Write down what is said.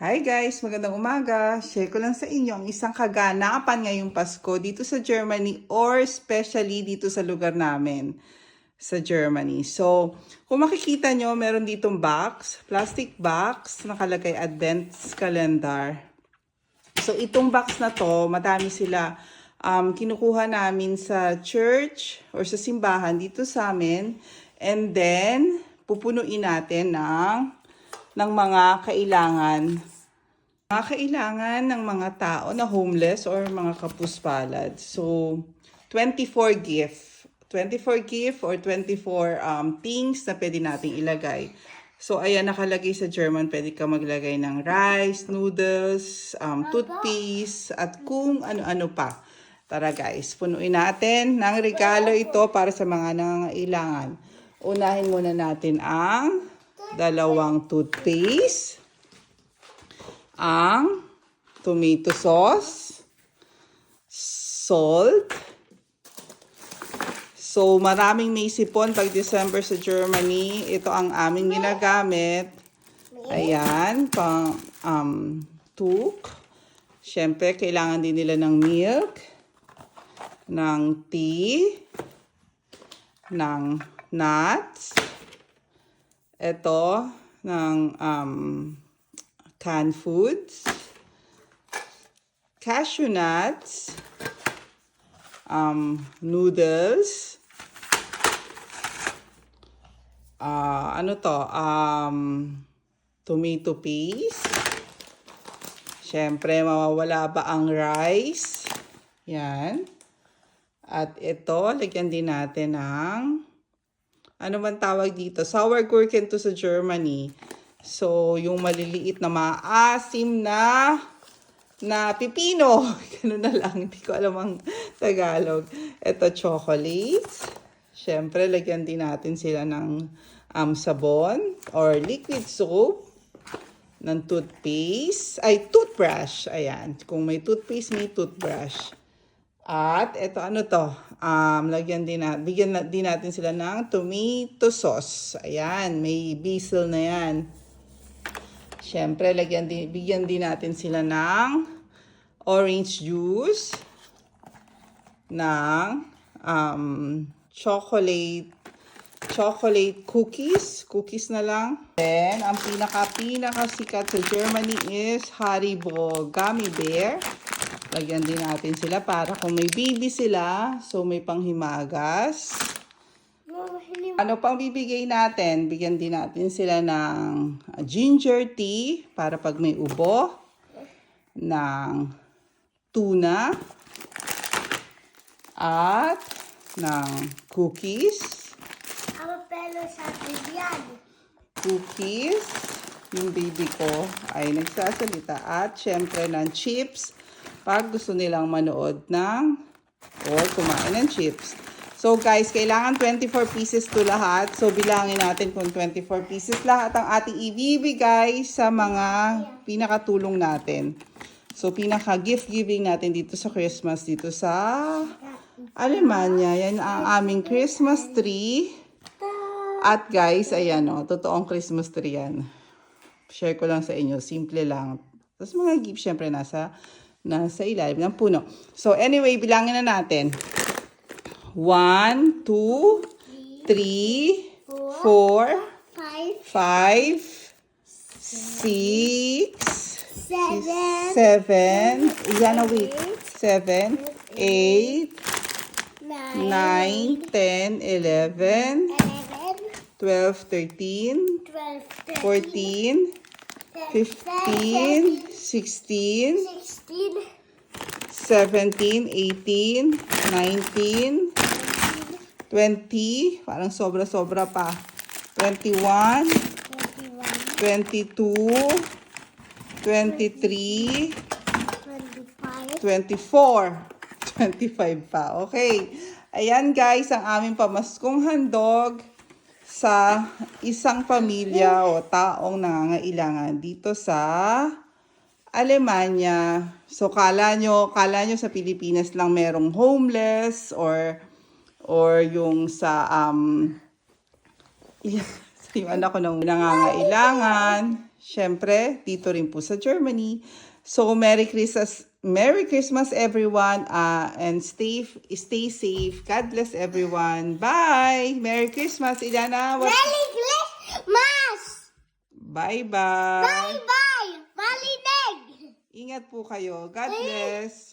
Hi guys, magandang umaga. Share ko lang sa inyo ang isang kaganapan ngayong Pasko dito sa Germany or especially dito sa lugar namin sa Germany. So, kung makikita nyo, meron ditong box, plastic box, nakalagay Advent Calendar. So, itong box na to, madami sila um, kinukuha namin sa church or sa simbahan dito sa amin. And then, pupunuin natin ng, ng mga kailangan. Mga kailangan ng mga tao na homeless or mga kapuspalad. So, 24 gift. 24 gift or 24 um, things na pwede nating ilagay. So, ayan, nakalagay sa German, pwede ka maglagay ng rice, noodles, um, toothpaste, at kung ano-ano pa. Tara guys, punuin natin ng regalo ito para sa mga nangangailangan. Unahin muna natin ang dalawang toothpaste, ang tomato sauce, salt, So, maraming may sipon pag December sa Germany. Ito ang aming ginagamit. Ayan, pang um, tuk. Siyempre, kailangan din nila ng milk, ng tea, ng nuts. Ito, ng um, canned foods, cashew nuts, um, noodles, ah ano to, um, tomato paste. Siyempre, mawawala ba ang rice? Yan. At ito, lagyan din natin ng, ano man tawag dito? Sour gherkin to sa Germany. So, yung maliliit na maasim na na pipino. Ganun na lang. Hindi ko alam ang Tagalog. Ito, chocolates. Siyempre, lagyan din natin sila ng um, sabon or liquid soap ng toothpaste. Ay, toothbrush. Ayan. Kung may toothpaste, may toothbrush. At ito ano to, um, lagyan din natin, bigyan na, din natin sila ng tomato sauce. Ayan, may basil na yan. Siyempre, lagyan din, bigyan din natin sila ng orange juice, ng um, chocolate, chocolate cookies, cookies na lang. Then, ang pinaka-pinaka sikat sa Germany is Haribo Gummy Bear. Lagyan din natin sila para kung may baby sila, so may panghimagas. Ano pang bibigay natin? Bigyan din natin sila ng uh, ginger tea para pag may ubo, ng tuna, at ng cookies. Ama pelo sa bibyan. Cookies. Yung baby ko ay nagsasalita. At syempre ng chips pag gusto nilang manood ng or kumain ng chips. So guys, kailangan 24 pieces to lahat. So bilangin natin kung 24 pieces lahat ang ating ibibigay sa mga pinakatulong natin. So pinaka gift giving natin dito sa Christmas dito sa Alemanya. Yan ang aming Christmas tree. At guys, ayan o, totoong Christmas tree yan. Share ko lang sa inyo, simple lang. Tapos mga gift syempre nasa nasa ilalim ng puno. So anyway, bilangin na natin. 1, 2, 3, 4, Five, 5, 6, seven, 7, yan na wait, 7, 8, nine, 9, 10, 11, eleven, 12, 13, twelve, 14, 15, 16, sixteen, 17, 18, 19, 20, parang sobra-sobra pa. 21, twenty-one, 22, 23, twenty-five, 24, 25 pa. Okay. Ayan guys, ang aming pamaskong handog sa isang pamilya o taong nangangailangan dito sa Alemanya. So kala nyo, kala nyo sa Pilipinas lang merong homeless or or yung sa um yung anak ko nang nangangailangan. Syempre, dito rin po sa Germany. So, Merry Christmas, Merry Christmas everyone, uh, and stay stay safe. God bless everyone. Bye! Merry Christmas, Ilana. What? Merry Christmas! Bye-bye. Bye-bye! Malineg! Ingat po kayo. God bless.